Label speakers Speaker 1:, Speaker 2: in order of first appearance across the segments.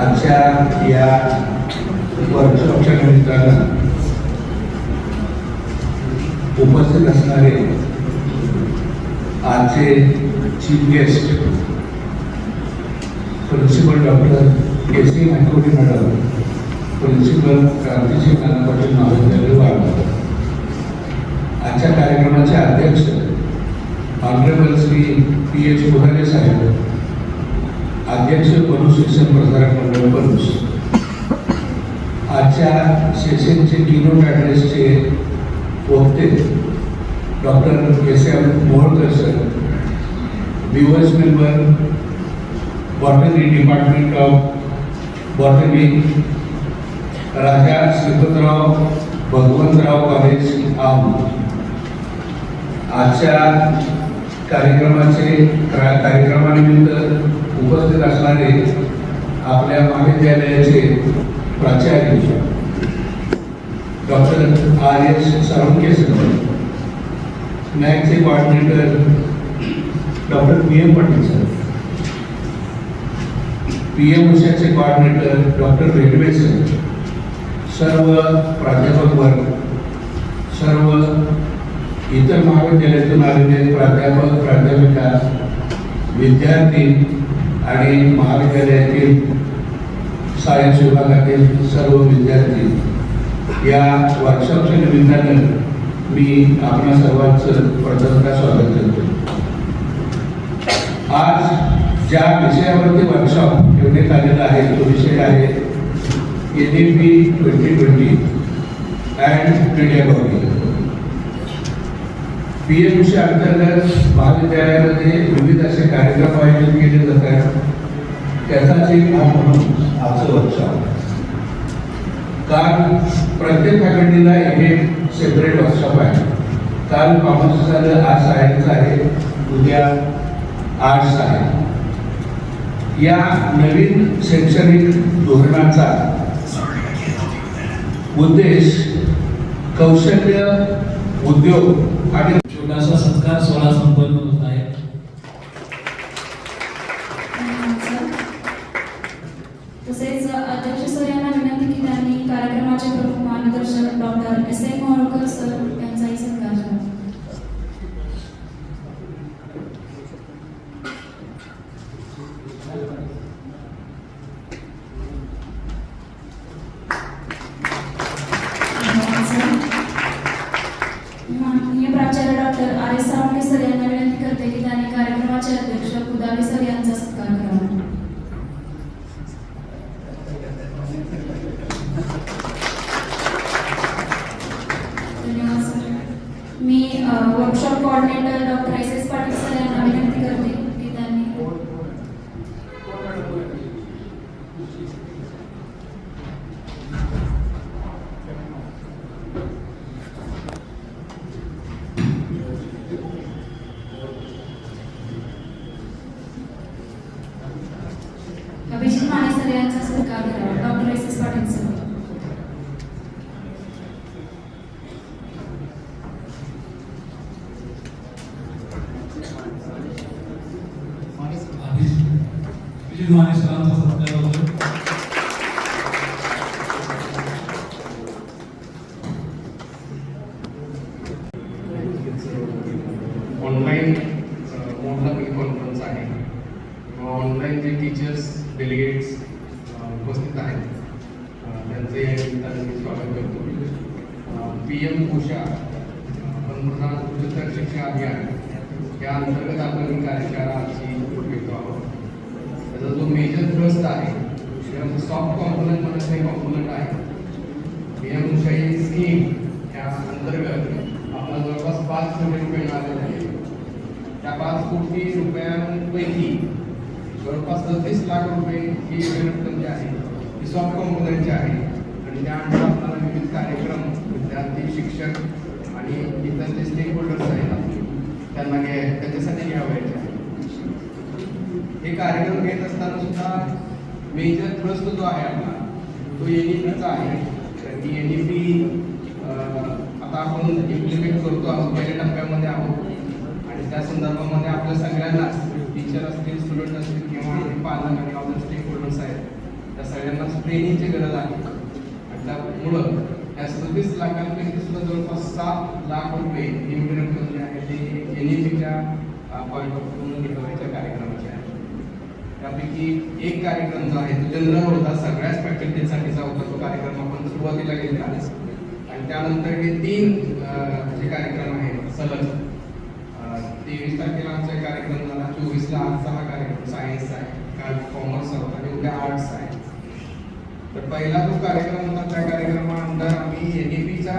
Speaker 1: आजच्या या वर्कशॉपच्या निमित्तानं उपस्थित असणारे आजचे chief guest principal doctor K C Makodi madam principal Krantiji Nana Patil महाविद्यालय वाढ आजच्या कार्यक्रमाचे अध्यक्ष ऑनरेबल श्री पी एच पुराणे साहेब अध्यक्ष पनुस शिक्षण प्रसारक मंडळ पनुस आजच्या सेशनचे किनोट ॲड्रेसचे वक्ते doctor S M Moholkar sir viewers member botany department of botany Raja Shripatrao Bhagwantrao college आम. आजच्या कार्यक्रमाचे कार्यक्रमानिमित्त उपस्थित असणारे आपल्या महाविद्यालयाचे प्राचार्य doctor R S Salunke sir मॅथचे coordinator doctor P M Patil sir P M उषाचे coordinator doctor Redwe sir सर्व प्राध्यापक वर्ग सर्व इतर महाविद्यालयातून आलेले प्राध्यापक प्राध्यापिका विद्यार्थी आणि महाविद्यालयातील सायन्स विभागातील सर्व विद्यार्थी या वर्कशॉपच्या निमित्तानं मी आपल्या सर्वांचं प्रथमतः स्वागत करतो. आज ज्या विषयावरती वर्कशॉप ठेवण्यात आलेला आहे तो विषय आहे N E P twenty twenty and pedagogy P M C अंतर्गत महाविद्यालयामध्ये विविध असे कार्यक्रम आयोजित केले जात आहेत. त्याचाच एक भाग म्हणून आजचं वर्कशॉप काल प्रत्येक फॅकल्टीला एक एक सेपरेट वर्कशॉप आहे. काल कॉमर्स झालं आज सायन्स आहे उद्या आर्ट्स आहे. या नवीन शैक्षणिक धोरणाचा उद्देश कौशल्य उद्योग आणि
Speaker 2: छोटासा सत्कार सोहळा संपन्न होत आहे.
Speaker 3: तसेच अध्यक्ष सर यांना विनंती की त्यांनी कार्यक्रमाचे प्रमुख मार्गदर्शक doctor S M Moholkar sir
Speaker 4: पण कॉन्फरन्स आहे किंवा ऑनलाईन जे टीचर्स डेलिगेट्स उपस्थित आहेत स्वागत करतो। पी एम उषा पंतप्रधान उच्चतर शिक्षण अभियान, या अंतर्गत आपण ही कार्यशाळा आजची घेतो आहोत. जो मेजर ट्रस्ट त्याचा सॉफ्ट कॉम्पोनंट म्हणत नाही कॉम्पोनंट आहे, पी एम उषा ही स्कीम या अंतर्गत आपल्याला जवळपास पाच कोटी रुपये पाच कोटी रुपयांपैकी जवळपास सदतीस लाख रुपये ही रक्कम म्हणजे जी आहे. ही सॉफ्ट कंपन्यांची आहे. आणि त्यानंतर आपल्याला विविध कार्यक्रम विद्यार्थी शिक्षक आणि इतर जे स्टेक होल्डर्स आहेत त्यांना घ्या त्याच्यासाठी घ्यावायचे आहे. हे कार्यक्रम घेत असताना सुद्धा मेजर ट्रस्ट जो आहे आपला तो एन ई पीचा आहे. तर ती एन ई पी आता आपण इम्प्लिमेंट करतो आहोत पहिल्या टप्प्यामध्ये आहोत. त्या संदर्भामध्ये आपल्या सगळ्यांना टीचर असतील स्टुडंट असतील किंवा पालक आणि ऑदर स्टेक होल्डर्स आहेत त्या सगळ्यांनाच ट्रेनिंगची गरज आहे. आणि त्यामुळं या सदतीस लाखांपैकी सुद्धा जवळपास सात लाख रुपये ही रक्कम जी आहे ती एन ई पीच्या पॉईंट ऑफ व्ह्यून रिकव्हरीच्या कार्यक्रमाची आहे त्यापैकी एक कार्यक्रम जो आहे तो जनरल होता सगळ्याच फॅकल्टीसाठीचा होता तो कार्यक्रम आपण सुरुवातीला घेतला आणि त्यानंतर हे तीन जे कार्यक्रम आहेत सलग तेवीस तारखेला आमचा एक कार्यक्रम झाला. चोवीसला आजचा हा कार्यक्रम सायन्स आहे. काल कॉमर्स होता आणि उद्या आर्ट्स आहे. तर पहिला जो कार्यक्रम होता त्या कार्यक्रमानंतर आम्ही एन ए पीचा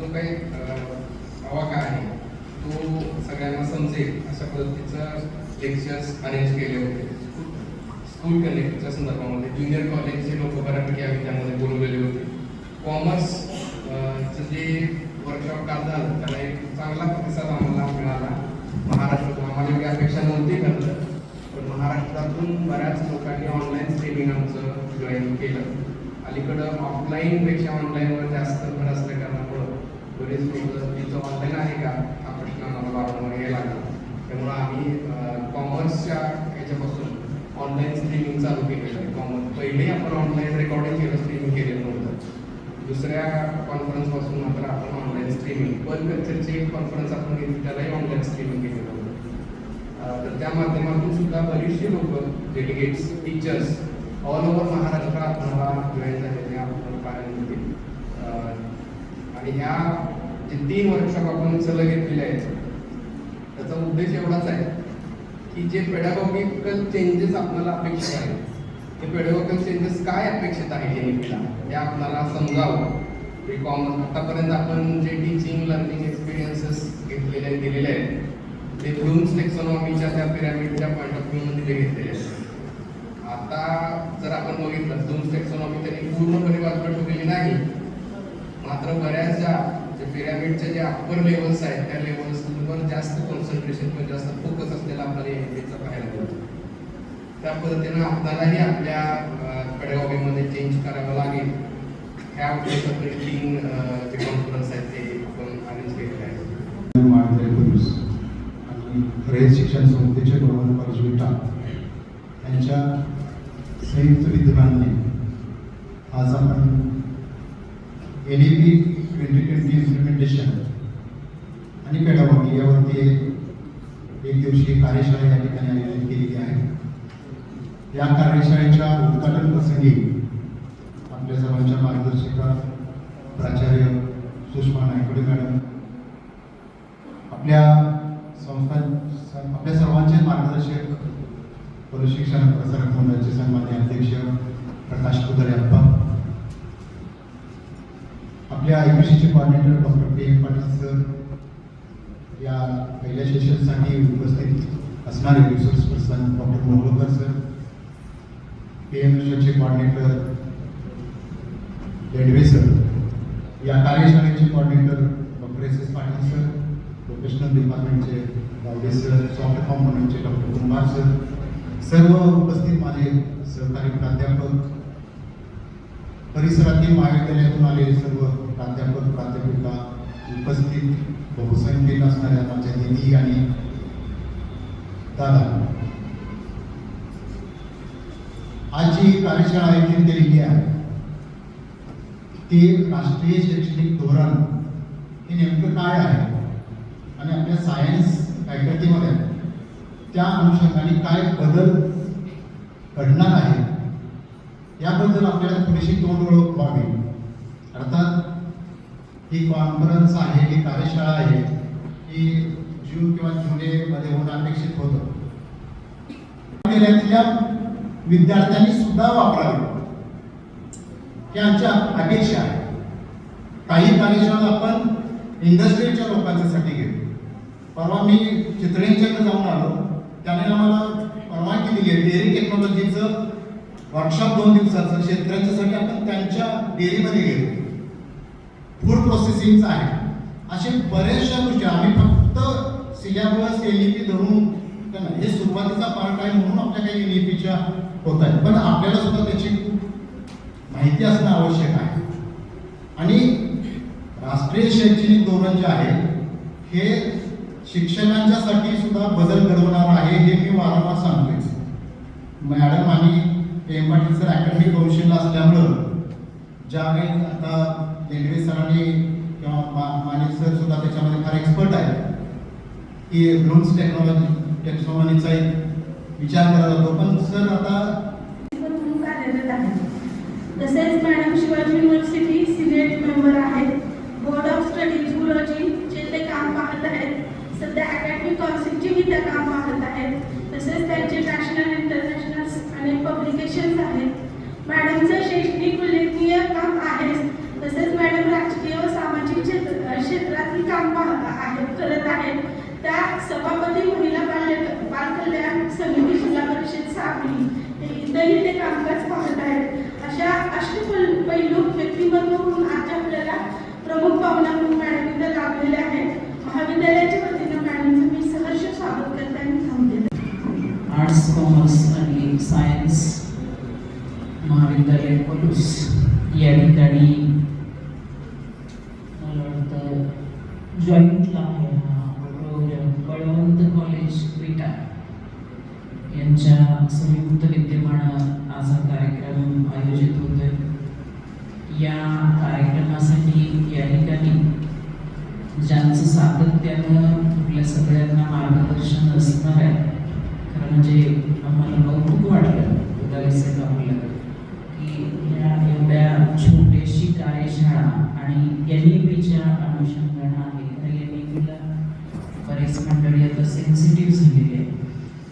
Speaker 4: जो काही अं, आवाका आहे तो सगळ्यांना समजेल अशा पद्धतीचं लेक्चर्स अरेंज केले होते. स्कूल कनेक्टच्या संदर्भामध्ये ज्युनियर कॉलेजचे लोक बऱ्यापैकी आम्ही त्यामध्ये बोलवलेले होते. कॉमर्स चं जे वर्कशॉप काल झालं त्याला एक चांगला प्रतिसाद आम्हाला मिळाला. महाराष्ट्रातून आम्हाला एवढी अपेक्षा नव्हती खरं पण महाराष्ट्रातून बऱ्याच लोकांनी ऑनलाईन स्ट्रीमिंग आमचं जॉईन केलं. अलीकडं ऑफलाईनपेक्षा ऑनलाईनवर जास्त भर असल्या कारणामुळं बरेच लोक तिचं ऑनलाईन आहे का? हा प्रश्न आम्हाला वारंवार यायला लागला. त्यामुळं आम्ही कॉमर्सच्या ह्याच्यापासून ऑनलाईन स्ट्रीमिंग चालू केलेलं आहे. कॉमर्स पहिले आपण ऑनलाईन रेकॉर्डिंग केलं स्ट्रीमिंग केलेलं नव्हतं दुसऱ्या कॉन्फरन्सपासून मात्र आपण ऑनलाईन स्ट्रीमिंग पण कल्चरचे एक कॉन्फरन्स आपण घेतली त्यालाही ऑनलाईन स्ट्रीमिंग केलेलं होतं. तर त्या माध्यमातून सुद्धा बरीचशी लोक delegates teachers all over Maharashtra मला जॉईन झालेले आपण पाहायला मिळतील. आणि ह्या जे तीन वर्कशॉप आपण सलग घेतलेले आहेत त्याचा उद्देश एवढाच आहे की जे पेडागॉगिकल चेंजेस आपल्याला अपेक्षित आहेत ते पेडागॉगिकल चेंजेस काय अपेक्षित आहे हे आपल्याला समजावं. बी कॉम आतापर्यंत आपण जे टीचिंग लर्निंग एक्सपिरियन्सेस घेतलेले दिलेले आहेत ते ब्लूम्स टेक्सॉनॉमीच्या त्या पिरॅमिडच्या पॉईंट ऑफ व्ह्यूमध्ये ते घेतलेले आहेत. आता जर आपण बघितलं ब्लूम्स टेक्सॉनॉमी त्यांनी पूर्णपणे बाजूला ठेवलेली नाही. मात्र बऱ्याचशा जे पिरामिडचे जे अप्पर लेवल्स आहेत त्या लेवल्सवर जास्त कॉन्सन्ट्रेशन किंवा जास्त फोकस असलेला आपल्याला एनपीचा पाहायला मिळतो. त्या पद्धतीनं आपल्यालाही आपल्या पेडगॉगीमध्ये चेंज करावं लागेल. त्या उद्देशाने ते जे कॉन्फरन्स आहेत ते आपण अरेंज केलेले आहेत
Speaker 5: माळकरी पुरुष आणि रयत शिक्षण संस्थेचे गव्हर्नर कॉलेज यांच्या संयुक्त विद्यमाने आज आपण N E P twenty twenty implementation आणि पेडागॉगी यावरती एक दिवशी कार्यशाळा या ठिकाणी आयोजित केलेली आहे. या कार्यशाळेच्या उद्घाटन प्रसंगी आपल्या सर्वांच्या प्राचार्य सुषमा नायकोडे मॅडम आपल्या संस्था आपल्या सर्वांचे मार्गदर्शक प्रशिक्षण प्रसारक मंडळाचे सन्मान्य अध्यक्ष प्रकाश कुदरे अप्पा आपल्या आयुष्याचे coordinator doctor K M Patil sir या पहिल्या सेशनसाठी उपस्थित असणारे resource person doctor Moholkar sir P M चे कॉर्डिनेटर लेडवे सर या कार्यशाळेचे coordinator doctor S S Patil sir professional डिपार्टमेंटचे Gawade sir soft कॉम्पोनंटचे डॉक्टर कुंभार सर सर्व उपस्थित माझे सहकारी प्राध्यापक परिसरातील महाविद्यालयातून आलेले सर्व प्राध्यापक प्राध्यापिका उपस्थित बहुसंख्येत असणाऱ्या माझ्या दिदी आणि दादा. आज जी कार्यशाळा आयोजित केलेली आहे. ते राष्ट्रीय शैक्षणिक धोरण हे नेमकं काय आहे? आणि आपल्या सायन्स फॅकल्टीमध्ये त्या अनुषंगाने काय बदल घडणार आहे? याबद्दल आपल्याला थोडीशी तोंड ओळख व्हावी. अर्थात ही कॉन्फरन्स आहे ही कार्यशाळा आहे ही जून किंवा जुलैमध्ये होणं अपेक्षित होतं. विद्यार्थ्यांनी सुद्धा वापरावी. ही आमच्या अपेक्षा आहे. काही कार्यशाळा आपण इंडस्ट्रीच्या लोकांच्यासाठी घेतो. परवा मी चितळेंच्याकडे जाऊन आलो. त्याने आम्हाला परवानगी दिली आहे. डेअरी टेक्नॉलॉजीचं वर्कशॉप दोन दिवसाचं शेतकऱ्यांच्यासाठी आपण त्यांच्या डेअरीमध्ये गेलो फूड प्रोसेसिंगचं आहे. असे बऱ्याचशा गोष्टी आम्ही फक्त सिलेबस एल धरून पी धरून हे सुरुवातीचा पार्ट आहे म्हणून आपल्या काही पीच्या होत आहेत. पण आपल्याला सुद्धा त्याची माहिती असणं आवश्यक आहे. आणि राष्ट्रीय शैक्षणिक धोरण जे आहे हे शिक्षकांच्यासाठी सुद्धा बदल घडवणार आहे हे मी वारंवार सांगतोय. मॅडम आणि एम पाटील सर अकॅडमिक कौशल्य असल्यामुळं ज्या काही आता रेल्वे सरांनी किंवा मा- माने सर सुद्धा त्याच्यामध्ये फार एक्सपर्ट आहे की ड्रोन्स टेक्नॉलॉजी टेक्नॉलॉजीचा एक विचार केला जातो पण सर आता
Speaker 6: तसेच madam Shivaji university senate member आहेत. बोर्ड ऑफ स्टडी झुलॉजीचे ते काम पाहत आहेत. सध्या अकॅडमिक काउन्सिलचेही ते काम पाहत आहेत. तसेच त्यांचे नॅशनल इंटरनॅशनल अनेक पब्लिकेशन्स आहेत. मॅडमचं शैक्षणिक उल्लेखनीय काम आहे. तसेच मॅडम राजकीय व सामाजिक क्षेत्र क्षेत्रातील काम पाहत आहेत करत आहेत. त्या सभापती महिला बाल बाल कल्याण समिती जिल्हा परिषद सांगली इथंही ते कामकाज पाहत आहेत. अशा असे पैलू व्यक्तिमत्व म्हणून आज आपल्याला प्रमुख पाहुणा म्हणून मॅडम इथं लाभलेले आहेत. महाविद्यालयाच्या वतीनं मॅडमचं मी सहर्ष स्वागत करते आणि थांबते.
Speaker 7: आर्ट्स कॉमर्स आणि सायन्स महाविद्यालय पलूस. या ठिकाणी मला वाटतं जॉईंटला आहे हा प्रोग्राम बळवंत कॉलेज विटा यांच्या संयुक्त विद्यमानं असा कार्यक्रम आयोजित होतोय. या कार्यक्रमासाठी या ठिकाणी ज्यांचं सातत्यानं आपल्या सगळ्यांना मार्गदर्शन असणार आहे खरं म्हणजे आम्हाला कौतुक वाटलं उदाहरण आपलं की या एवढ्या छोटीशी कार्यशाळा आणि एन ई पीच्या अनुषंगानं आहे. तर एन ई पीला बरेच मंडळी आता सेन्सिटिव्ह झालेली आहे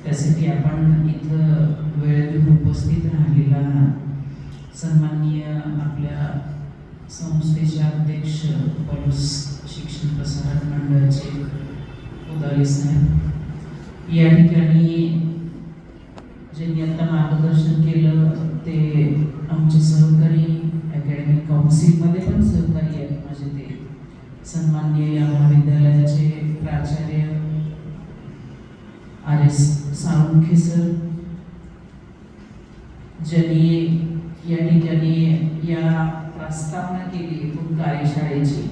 Speaker 7: त्यासाठी आपण उपस्थित राहिलेला सन्माननीय आपल्या संस्थेचे अध्यक्ष पलूस शिक्षण प्रसारण मंडळाचे उदारी साहेब. या ठिकाणी ज्यांनी आता मार्गदर्शन केलं ते आमचे सहकारी अकॅडमिक काउन्सिलमध्ये पण सहकारी आहेत. माझे ते सन्माननीय या महाविद्यालयाचे प्राचार्य आर एस साळुंखे सर ज्यांनी या ठिकाणी या प्रस्तावना केली एकूण कार्यशाळेची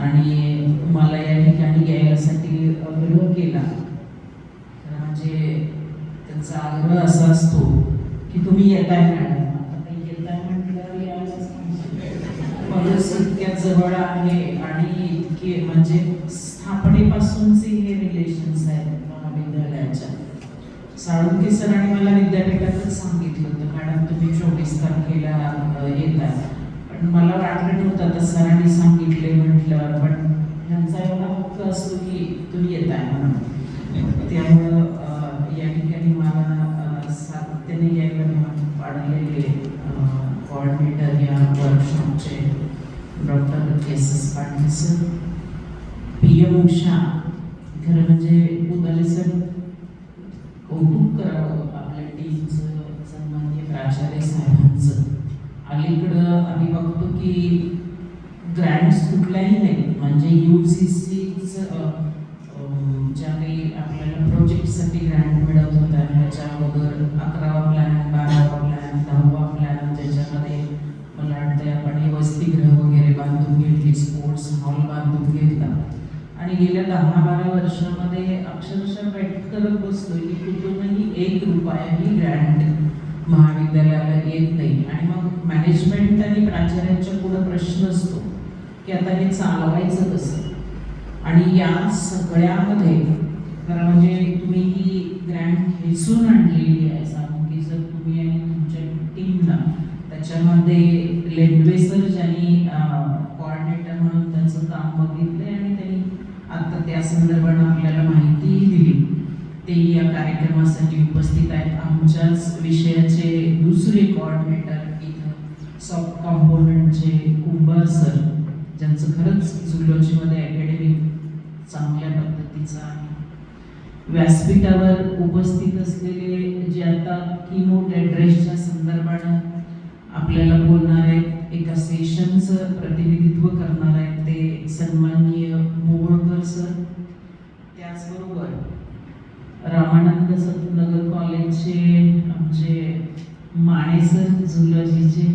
Speaker 7: आणि मला या ठिकाणी यायसाठी आग्रह केला तर म्हणजे त्यांचा आग्रह असा असतो की तुम्ही येताय मॅडम आता काही येताय म्हटल्यावर यायलाच पाहिजे. सगळ्यात जवळ आहे आणि इतके म्हणजे स्थापनेपासूनचे हे रिलेशन्स आहेत महाविद्यालयाच्या. साळुंके सरांनी मला विद्यापीठातच सांगितलं होतं मॅडम तुम्ही चोवीस तारखेला येतात. पण मला वाटलं नव्हतं आता सरांनी सांगितले म्हटल्यावर पण ह्यांचा एवढा हक्क असतो की तुम्ही येत आहे म्हणून. त्यामुळं या ठिकाणी मला सातत्याने यायला भाग पाडलेले कॉर्डिनेटर या वर्कशॉपचे doctor S S Patil sir P M Usha खरं म्हणजे उदाले सर कौतुक करावं आपल्या टीमचं सन्मान्य प्राचार्य साहेबांचं. अलीकडं आम्ही बघतो की ग्रँट्स कुठल्याही नाही म्हणजे यू सी सीचं ज्या काही आपल्याला प्रोजेक्टसाठी ग्रँट मिळत होत्या ह्याच्या अगोदर अकरावा प्लॅन बारावा प्लॅन दहावा प्लॅन ज्याच्यामध्ये मला वाटतं आपण हे वसतिगृह वगैरे बांधून घेतली स्पोर्ट्स हॉलमार्क बांधून घेतला. आणि गेल्या दहा बारा वर्षामध्ये अक्षरशः बैठ करत बसलोय की कुठूनही एक रुपयाही ग्रँट महाविद्यालयाला येत नाही. आणि मग मॅनेजमेंट आणि प्राचार्यांच्या पुढे प्रश्न असतो की आता हे चालवायचं कसं? आणि या सगळ्यामध्ये खरं म्हणजे तुम्ही ही ग्रँट खेचून आणलेली आहे. सांगू की जर तुम्ही आणि तुमच्या टीमला त्याच्यामध्ये लेंडवेसर ज्यांनी काम बघितले आणि त्यांनी आता त्या संदर्भानं आपल्याला माहितीही दिली. ते या कार्यक्रमासाठी उपस्थित आहेत. आमच्याच विषयाचे दुसरे कॉर्डिनेटर इथं सॉफ्ट कॉम्पोनंटचे कुंभार सर ज्यांचं खरंच झुलॉजीमध्ये अकॅडमिक चांगल्या पद्धतीचं आहे. व्यासपीठावर उपस्थित असलेले जे आता कीनोट ॲड्रेसच्या संदर्भानं आपल्याला बोलणार आहेत एका सेशनचं प्रतिनिधित्व करणार आहेत ते सन्माननीय मोहोळकर सर त्याचबरोबर रामानंद नगर कॉलेजचे आमचे माने सर झुलॉजीचे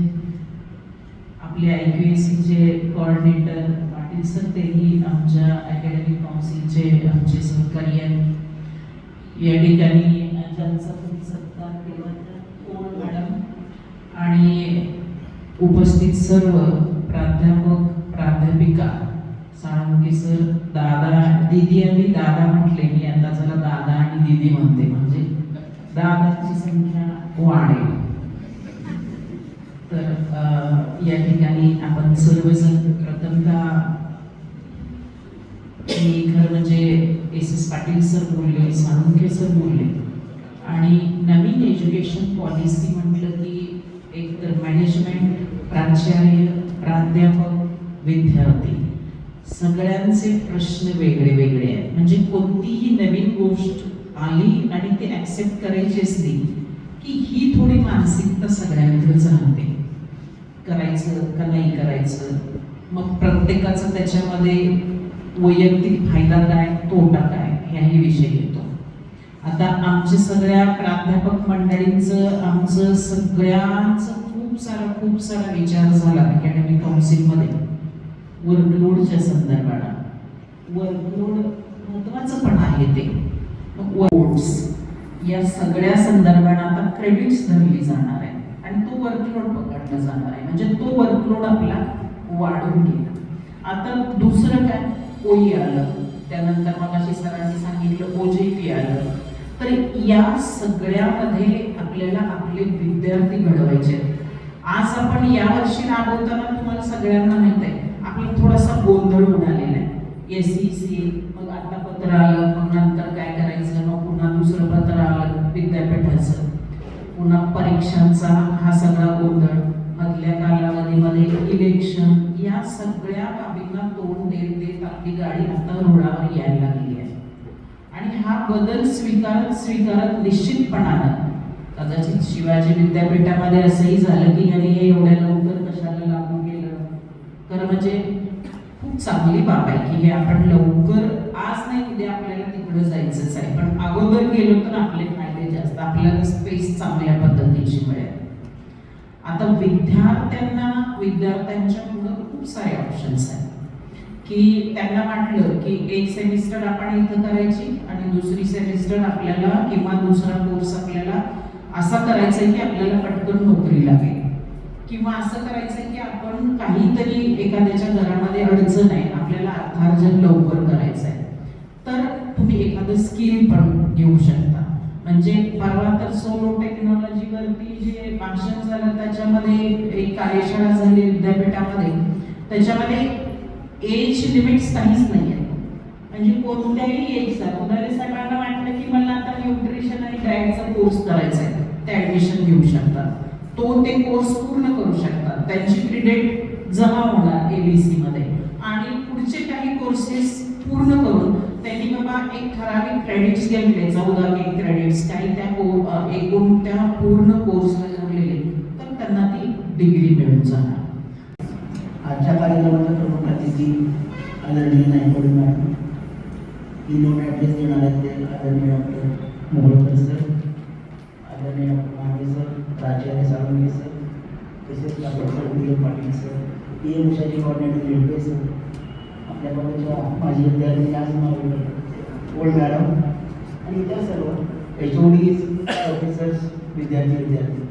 Speaker 7: आपले आय क्यू एस सीचे कोऑर्डिनेटर पाटील सर तेही आमच्या अकॅडमिक काउन्सिलचे आमचे सहकारी आहेत. या ठिकाणी त्यांचा तुम्ही सत्कार केला तर कोण मॅडम? आणि उपस्थित सर्व प्राध्यापक प्राध्यापिका साळुंके सर दादा दीदी आणि दादा म्हटले मी आता चला दादा आणि दीदी म्हणते. म्हणजे दादाची संख्या वाढेल. तर या ठिकाणी आपण सर्वजण प्रथमतः मी खरं म्हणजे एस एस पाटील सर बोलले साळुंखे सर बोलले. आणि नवीन एज्युकेशन पॉलिसी म्हटलं की एक तर मॅनेजमेंट प्राचार्य प्राध्यापक विद्यार्थी सगळ्यांचे प्रश्न वेगळे वेगळे आहेत. म्हणजे कोणतीही नवीन गोष्ट आली आणि ती ॲक्सेप्ट करायची असली की ही थोडी मानसिकता सगळ्यांकडेच राहते करायचं का नाही करायचं? मग प्रत्येकाचं त्याच्यामध्ये वैयक्तिक फायदा काय तोटा काय ह्याही विषय येतो. आता आमच्या सगळ्या प्राध्यापक मंडळींचं आमचं सगळ्यांचं खूप सारा खूप सारा विचार झाला अकॅडमी काउन्सिलमध्ये. वर्कलोडच्या संदर्भात वर्कलोड महत्वाचं पण आहे ते. मग वर्ड्स या सगळ्या संदर्भात आता क्रेडिट्स धरली जाणार आहे. आणि तो वर्कलोड पकडला जाणार आहे. म्हणजे तो वर्कलोड आपला वाढून गेला. आता दुसरं काय? ओई आलं. त्यानंतर मग अशी सरांनी सांगितलं ओजेपी आलं. तर या सगळ्यामध्ये आपल्याला आपले विद्यार्थी घडवायचे आहेत. आज आपण या वर्षी राबवताना तुम्हाला सगळ्यांना माहीत आहे. आपला थोडासा गोंधळ उडालेला आहे. एस सी सी मग आता पत्र आलं मग नंतर काय करायचं? मग पुन्हा दुसरं पत्र आलं विद्यापीठाचं. पुन्हा परीक्षांचा हा सगळा गोंधळ. मधल्या कालावधीमध्ये इलेक्शन या सगळ्या बाबींना तोंड देत देत आपली गाडी आता रुळावर यायला लागली आहे. आणि हा बदल स्वीकारत स्वीकारत निश्चितपणानं कदाचित शिवाजी विद्यापीठामध्ये असंही झालं की यांनी हे एवढ्या लवकर कशाला लागू केलं तर म्हणजे खूप चांगली बाब आहे की हे आपण लवकर आज नाही उद्या आपल्याला तिकडे जायचंच आहे. पण अगोदर गेलो तर आपले फायदे जास्त आपल्याला स्पेस चांगल्या पद्धतीची मिळेल. आता विद्यार्थ्यांना विद्यार्थ्यांच्या पुढे खूप सारे ऑप्शन्स आहेत. की त्यांना वाटलं की एक सेमिस्टर आपण इथं करायची आणि दुसरी सेमिस्टर आपल्याला किंवा दुसरा कोर्स आपल्याला असा करायचा आहे की आपल्याला पटकन नोकरी लागेल. किंवा असं करायचं आहे की आपण काहीतरी एखाद्याच्या घरामध्ये अडचण आहे आपल्याला अर्थार्जन लवकर करायचं आहे तर तुम्ही एखादं स्किल पण घेऊ शकता. म्हणजे परवा तर सोलो टेक्नॉलॉजीवरती जे भाषण झालं त्याच्यामध्ये एक कार्यशाळा झाली विद्यापीठामध्ये. त्याच्यामध्ये एज लिमिट्स काहीच नाही आहे म्हणजे कोणत्याही एजचा उदाहरण साहेबांना वाटलं की मला आता न्यूट्रिशन आणि डायटचा कोर्स करायचा आहे ते ऍडमिशन घेऊ शकतात तो ते कोर्स पूर्ण करू शकतात. त्यांची क्रेडिट जमा होणार एबीसी मध्ये. आणि पुढचे काही कोर्सेस पूर्ण करून त्यांनी बाबा एक ठराविक क्रेडिट्स घेतले चौदा एक क्रेडिट्स काही त्या को- एकूण त्या पूर्ण कोर्सला जोडलेले तर त्यांना ती डिग्री मिळून जाणार.
Speaker 8: आजच्या कार्यक्रमाचा प्रमुख अतिथी आदरणीय नायकोडी मॅडम. ही नोट ॲड्रेस देणार आहेत ते आदरणीय डॉक्टर मोहोळकर सर आदरणीय डॉक्टर प्राचार्य साळुंगे सर तसेच doctor William Patil sir P M Ushaji coordinator railway sir. आपल्या कॉलेजच्या माजी विद्यार्थी आज ओल्ड मॅडम आणि इतर सर्व एच ओ डी ऑफिसर्स विद्यार्थी विद्यार्थी.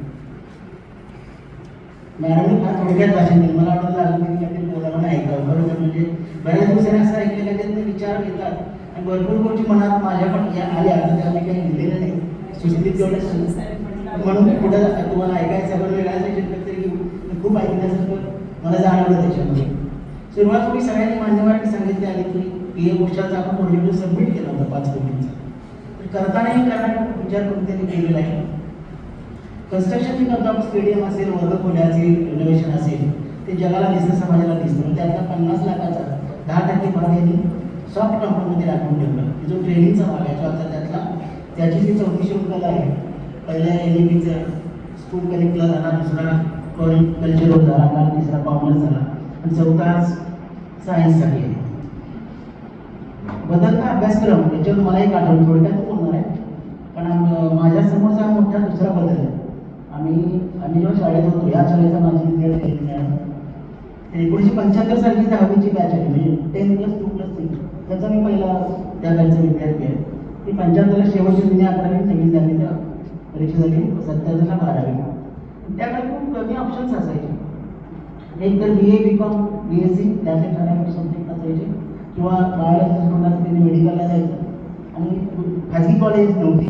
Speaker 8: मॅडमने फार थोडक्यात भाषण दिली मला वाटतं लागलं की काहीतरी बोलावं नाही ऐकावं बरोबर म्हणजे बऱ्याच दिवसांनी असं ऐकलेलं की विचार घेतात. आणि भरपूर गोष्टी मनात माझ्या पण आल्या आता त्या मी काही लिहिलेलं नाही. सुस्थित तेवढं म्हणून कुठं तुम्हाला ऐकायचं पण वेगळ्या सेशन तरी घेऊन खूप ऐकण्यासारखं मला जाणवलं त्याच्यामध्ये सुरुवात तुम्ही सगळ्यांनी मान्यवरांनी सांगितले आले की पी एम गोष्टाचा आपण प्रोजेक्ट सबमिट केला होता पाच कोटींचा तर करतानाही कर्नाटक विचार करून त्यांनी केलेला आहे. कन्स्ट्रक्शनची करता स्टेडियम असेल वर्ग खोल्याचे रिनोव्हेशन असेल ते जगाला दिसतं समाजाला दिसतं. म्हणजे त्यातला पन्नास लाखाचा दहा टक्के भाग यांनी सॉफ्ट कंपनीमध्ये राखून ठेवलं. जो ट्रेनिंगचा भाग आहे जो आता त्यातला त्याची जी चौथी शुल्क आहे पहिल्या एल ई पीचं स्कूल करिक्युलर झाला दुसरा कल्चरल झाला आणि तिसरा कॉमर्स झाला. आणि चौथा सायन्ससाठी आहे. बदलता अभ्यासक्रम याच्यावर मला एक आठवण थोडक्यात बोलणार आहे. पण माझ्यासमोरचा हा मोठा दुसरा बदल आहे. आम्ही आम्ही जेव्हा शाळेत होतो या शाळेचा माझी विद्यार्थी ते एकोणीसशे पंच्याहत्तर सालची दहावीची बॅच आहे म्हणजे ten plus two plus three त्याचा मी पहिला त्या बॅचचा विद्यार्थी आहे. ती पंच्याहत्तरला शेवटची जुन्या अकरावी सव्वीस झाली तर परीक्षा झाली सत्त्याहत्तरला बारावी त्याकडे खूप कमी ऑप्शन्स असायचे. एक तर B A B com B S C त्याचे ठराविक सब्जेक्ट असायचे. किंवा बायोलॉजी स्टुडंट त्यांनी मेडिकलला जायचं. आणि खाजगी कॉलेज नव्हती.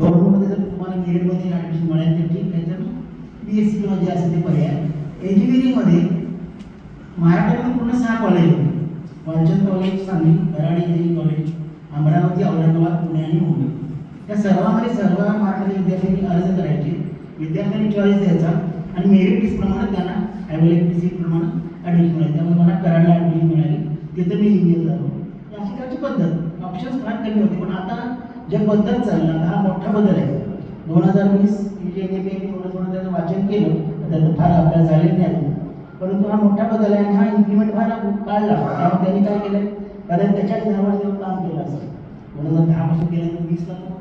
Speaker 8: गव्हर्नमेंटमध्ये जर तुम्हाला मेरिटमध्ये ॲडमिशन मिळालं तर ठीक नाही तर बी एस सी किंवा जे असेल ते पर्याय इंजिनिअरिंगमध्ये महाराष्ट्रामध्ये पूर्ण सहा कॉलेज होते. Walchand college Sangli Karad engineering college Amravati Aurangabad Pune आणि मुंबई. या सर्वांमध्ये सर्व महाराष्ट्रातील विद्यार्थ्यांनी अर्ज करायचे. विद्यार्थ्यांनी चॉईस द्यायचा आणि मेरिट लिस्टप्रमाणे त्यांना अवेलेबिलिटी सीटप्रमाणे ॲडमिशन मिळाली. त्यामुळे मला कराडला ॲडमिशन मिळाली. तिथं मी इंजिनियर झालो. अशी त्याची पद्धत. ऑप्शन्स फार कमी होते पण आता जे पद्धत चाललं हा मोठा बदल आहे. दोन हजार वीस जे त्याचं वाचन केलं तर त्याचा फार अभ्यास झालेला नाही परंतु हा मोठा बदल आहे आणि हा इम्प्लिमेंट फार काढला. त्यामुळे त्यांनी काय केलं कारण त्याच्या आधारावर जेव्हा काम केलं असं दोन हजार दहापासून तर वीसला तो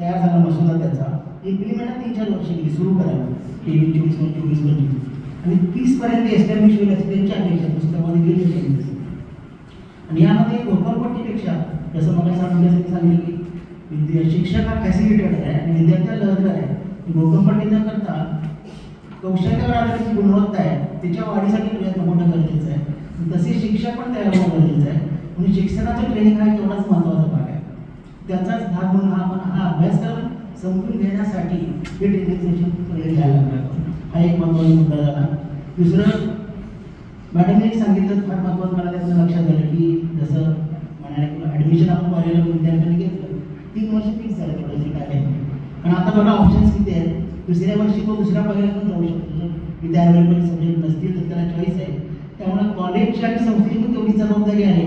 Speaker 8: तयार झाला मसुदा त्याचा. इम्प्लिमेंट तीन चार वर्ष गेली सुरू करायला. तेवीस चोवीस चोवीस पंचवीस आणि तीसपर्यंत एस्टॅब्लिश होईल अशी त्यांच्या अपेक्षा पुस्तकामध्ये गेले त्यांनी. आणि यामध्ये घोकरपट्टीपेक्षा जसं मला सांगितलं सांगितलं की विद्या शिक्षक हा फॅसिलिटेटर आहे आणि विद्यार्थ्याला लहकर आहे. घोकरपट्टी न करता कौशल्यावर आधारित गुणवत्ता आहे. त्याच्या वाढीसाठी प्रयत्न होणं गरजेचं आहे. तसे शिक्षक पण तयार होणं गरजेचं आहे. म्हणून शिक्षणाचं ट्रेनिंग हा तेवढाच महत्त्वाचा त्याचाच भाग म्हणून हा आपण हा अभ्यासक्रम समजून घेण्यासाठी हे ट्रेनिंग सेशन घ्यायला लागणार. हा एक महत्त्वाचा मुद्दा झाला. दुसरं मॅडमने एक सांगितलं फार महत्त्वाचं मला त्याचं लक्षात आलं की जसं म्हणाले ॲडमिशन आपण कॉलेजला विद्यार्थ्यांनी घेतलं. तीन वर्ष फिक्स झालं थोडंसं काय आहे पण आता बघा ऑप्शन्स किती आहेत. दुसऱ्या वर्षी तो दुसऱ्या पर्यायात पण जाऊ शकतो. जर तिथे अवेलेबल सब्जेक्ट नसतील तर त्याला चॉईस आहे. त्यामुळे कॉलेजची आणि संस्थेची पण तेवढी जबाबदारी आहे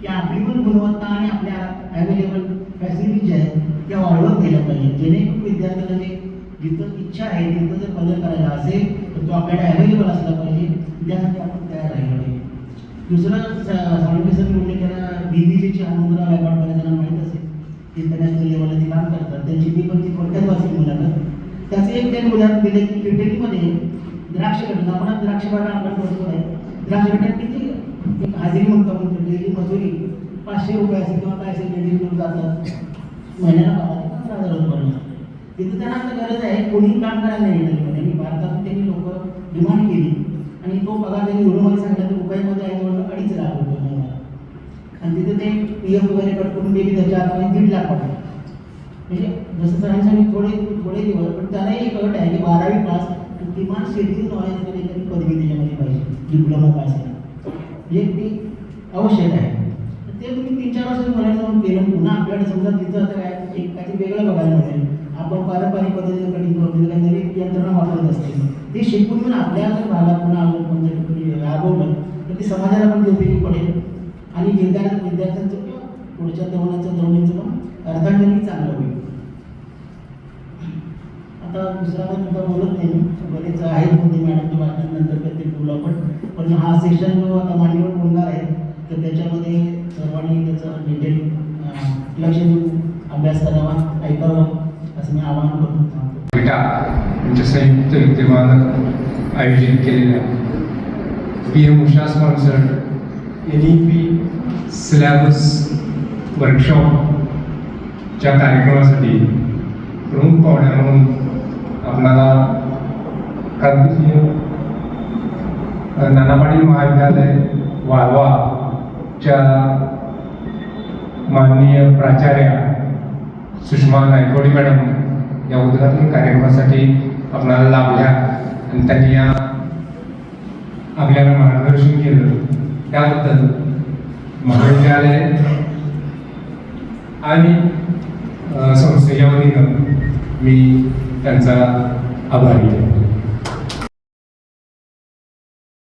Speaker 8: की आपली पण गुणवत्ता आणि आपल्या अवेलेबल फॅसिलिटी ज्या आहेत त्या वाढवत गेल्या पाहिजे जेणेकरून विद्यार्थ्याला जे जिथं इच्छा आहे तिथं जर बदल करायचा असेल तर तो आपल्याकडे अवेलेबल असला पाहिजे त्यासाठी आपण तयार राहिलं पाहिजे दुसरं सावंगे सर उल्लेख त्यांना बीबीसीची अनुद्रा व्यापार बऱ्याच माहीत असेल इंटरनॅशनल लेवलला ते काम करतात त्यांची ती पण ती थोडक्यात वाचली मुलाखत त्याचं एक त्यांनी उदाहरण दिलं की क्रिकेटमध्ये द्राक्ष घटना आपण द्राक्ष बागा आपण बरोबर आहे द्राक्ष घटना किती एक हाजिरी म्हणतो आपण डेली मजुरी पाचशे रुपयाचे किंवा काय असेल लोक जातात. महिन्याला बारा पंधरा हजार रुपये तिथं त्यांना आता गरज आहे कोणीही काम करायला नाही इंटरव्ह्यूमध्ये आणि भारतातून त्यांनी लोक डिमांड केली. आणि तो पगार त्यांनी युरोमध्ये सांगितलं तर रुपयामध्ये आहे जवळ अडीच लाख रुपये महिन्याला आणि तिथे ते पी एफ वगैरे कट करून गेली त्याच्या आतमध्ये दीड लाख रुपये म्हणजे जसं सरांसाठी थोडे थोडे दिवस पण त्यालाही एक अट आहे की बारावी पास आणि किमान शेड्यूल नॉलेज पदवी त्याच्यामध्ये पाहिजे. डिप्लोमा पास म्हणजे ती आवश्यक आहे. तुम्ही तीन चार वर्ष मराठी जाऊन केलं. पुन्हा आपल्याकडे समजा तिथं आता काय एक काही वेगळं बघायला मिळेल. आपण पारंपरिक पद्धतीने कटिंग करतो काहीतरी यंत्रणा वापरत असते ते शिकून घेऊन आपल्या जर भागात पुन्हा आपण पण जर राबवलं तर ते समाजाला पण उपयोगी पडेल. आणि विद्यार्थी विद्यार्थ्यांचं किंवा पुढच्या तरुणाचं तरुणींचं पण अर्थांजली चांगलं होईल. आता दुसरा काही मुद्दा बोलत नाही. मी बरेच आहेत मुद्दे मॅडमच्या वाचनानंतर प्रत्येक बोलू आपण. पण हा सेशन जो आता मांडीवर बोलणार आहे तर त्याच्यामध्ये सर्वांनी त्याचं डिटेल लक्ष देऊन अभ्यास करावा ऐकावा असं मी आवाहन करून थांबतो
Speaker 9: विटा संयुक्त विद्यमानं आयोजित केलेल्या P M Usha sponsored N E P syllabus वर्कशॉपच्या कार्यक्रमासाठी प्रमुख पाहुण्या म्हणून आपल्याला क्रांतिसिंह नाना पाटील महाविद्यालय च्या माननीय प्राचार्या सुषमा नायकोडी मॅडम या उद्घाटन कार्यक्रमासाठी आपणाला लाभल्या आणि त्यांनी या आपल्याला मार्गदर्शन केलं. त्याबद्दल महाविद्यालय आणि संस्थेच्या वतीनं मी त्यांचा आभारी आहे.